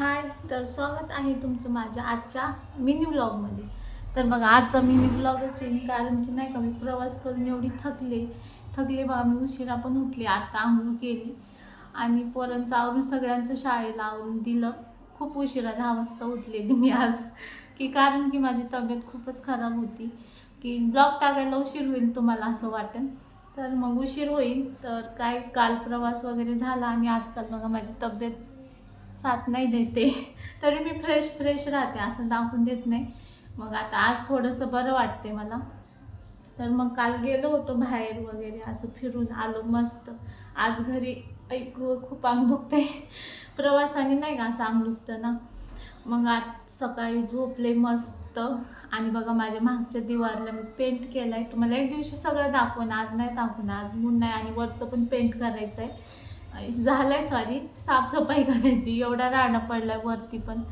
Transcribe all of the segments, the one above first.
हाय तर स्वागत आहे तुमचं माझ्या आजच्या मिनी ब्लॉगमध्ये तर मग आजचा मिनी ब्लॉगच येईल कारण की नाही का मी प्रवास करून एवढी थकले थकले बघा मी उशिरा पण उठले आता आंघोळ केली. आणि पोरांचं आवरून सगळ्यांचं शाळेला आवरून दिलं. खूप उशिरा दहा वाजता उठलेली मी आज. की कारण की माझी तब्येत खूपच खराब होती. की ब्लॉग टाकायला उशीर होईल तुम्हाला असं वाटेल. तर मग उशीर होईल. तर काय काल प्रवास वगैरे झाला आणि आजकाल बघा माझी तब्येत साथ नाही देते. तरी मी फ्रेश फ्रेश राहते असं दाखवून देत नाही. मग आता आज थोडंसं बरं वाटते मला. तर मग काल गेलो होतो बाहेर वगैरे असं फिरून आलो मस्त. आज घरी ऐकू खूप अंग दुखते प्रवासाने नाही का असं अंग दुखतं ना? मग आज सकाळी झोपले मस्त. आणि बघा माझ्या मागच्या दिवारला मी पेंट केला आहे तुम्हाला एक दिवशी सगळं दाखवून आज नाही दाखवून आज मूड नाही आणि वरचं पण पेंट करायचं आहे झालंय सॉरी साफसफाई करायची. एवढा राडा पडलाय वरती पण.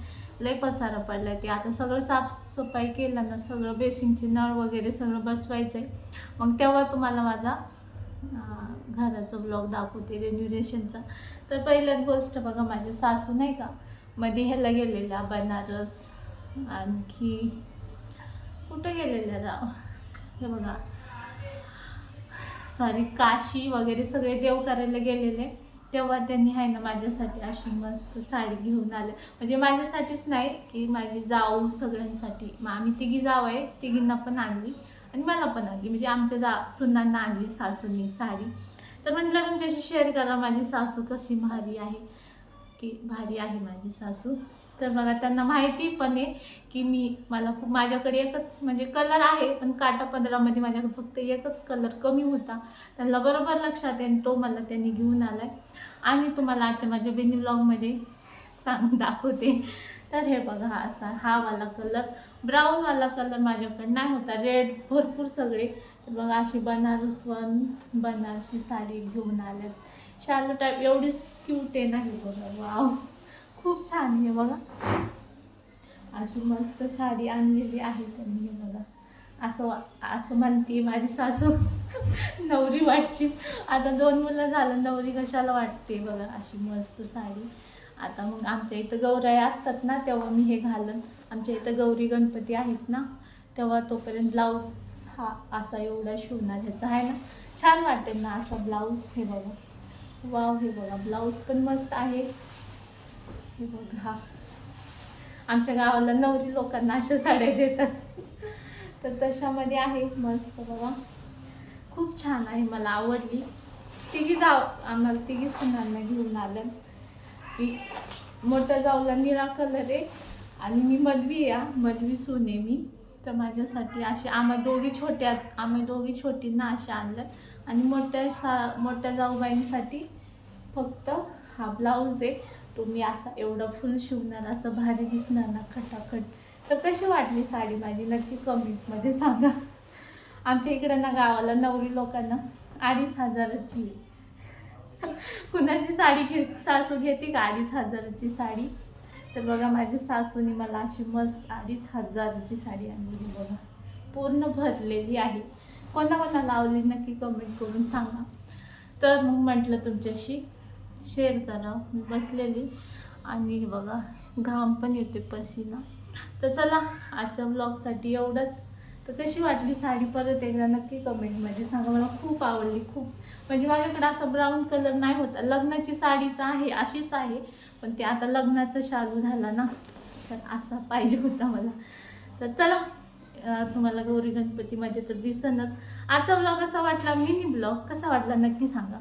लय पसारा पडलाय ते. आता सगळं साफसफाई केलं ना सगळं बेसिनचे नळ वगैरे सगळं बसवायचं आहे मग तेव्हा तुम्हाला माझा घराचा ब्लॉग दाखवते रेन्युरेशनचा तर पहिल्याच गोष्ट बघा माझे सासू नाही का मध्ये ह्याला गेलेला बनारस आणखी कुठं गेलेल्या राव? हे बघा. सॉरी काशी वगैरे सगळे देव करायला गेलेले. तेव्हा त्यांनी आहे ना माझ्यासाठी अशी मस्त साडी घेऊन आलं. म्हणजे माझ्यासाठीच नाही की माझी जाऊ सगळ्यांसाठी. मग आम्ही तिघी जाव आहे तिघींना पण आणली आणि मला पण आणली. म्हणजे आमच्या जा सुनांना आणली सासूंनी साडी. तर म्हटलं तुमच्याशी शेअर करा माझी सासू कशी भारी आहे. की भारी आहे माझी सासू. तर बघा त्यांना माहिती पण आहे की मी मला खूप माझ्याकडे एकच म्हणजे कलर आहे पण काटा पदरामध्ये माझ्याकडे फक्त एकच कलर कमी होता. त्यांना बरोबर लक्षात येईन तो मला त्यांनी घेऊन आला आहे आणि तुम्हाला आजच्या माझ्या बेनी ब्लॉगमध्ये सांग दाखवते. तर हे बघा असा हा वाला कलर ब्राऊनवाला कलर माझ्याकडे नाही होता. रेड भरपूर सगळे. तर बघा अशी बनारस वन बनारसी साडी घेऊन आल्यात. शालू टाईप एवढीच क्यूट आहे नाही बघा. वाव खूप छान आहे बघा. अशी मस्त साडी आणलेली आहे त्यांनी हे बघा. असं वा- असं म्हणते माझी सासू. नवरी वाटची. आता दोन मुलं झालं नवरी कशाला वाटते बघा अशी मस्त साडी. आता मग आमच्या इथं गौराया असतात ना तेव्हा मी हे घालन. आमच्या इथं गौरी गणपती आहेत ना तेव्हा तोपर्यंत ब्लाऊज हा असा एवढा शिवणार ह्याचा आहे ना. छान वाटेल ना असा ब्लाऊज हे बघा. वाव हे बघा ब्लाऊज पण मस्त आहे. हे बघा. आमच्या गावाला नवरी लोकांना अशा साड्या देतात. तर तशामध्ये आहे मस्त बाबा खूप छान आहे मला आवडली. तिघी जाव आम्हाला तिघी सुनांना घेऊन आलं. की मोठ्या जाऊला निळा कलर आहे आणि मी मधवी या मधवी सुने मी. तर माझ्यासाठी असे आम्हा दोघी छोट्या आम्ही दोघी छोटींना अशा आणल्यात. आणि मोठ्या सा मोठ्या जाऊबाईंसाठी फक्त हा ब्लाऊज आहे. तुम्ही असा एवढा फुल शिवणार असं भारी दिसणार ना खटाखट. तर कशी वाटली साडी माझी? नक्की कमेंटमध्ये सांगा. आमच्या इकडं ना गावाला नवरी लोकांना अडीच हजाराची कुणाची साडी घे सासू घेते का अडीच हजाराची साडी? तर बघा माझ्या सासूने मला अशी मस्त अडीच हजाराची साडी आणलेली बघा. पूर्ण भरलेली आहे. कोणा कोणा लावली नक्की कमेंट करून सांगा. तर मग म्हटलं तुमच्याशी शेअर करा बसलेली. आणि हे बघा घाम पण येते पसीना. तर चला आजच्या ब्लॉगसाठी एवढंच. तर कशी वाटली साडी परत एकदा नक्की कमेंटमध्ये सांगा. मला खूप आवडली खूप. म्हणजे माझ्याकडे असा ब्राऊन कलर नाही होता. लग्नाची साडीच आहे अशीच आहे. पण ते आता लग्नाचा शालू झाला ना तर असा पाहिजे होता मला. तर चला तुम्हाला गौरी गणपतीमध्ये तर दिसनच. आजचा ब्लॉग कसा वाटला? मिनी ब्लॉग कसा वाटला? नक्की सांगा.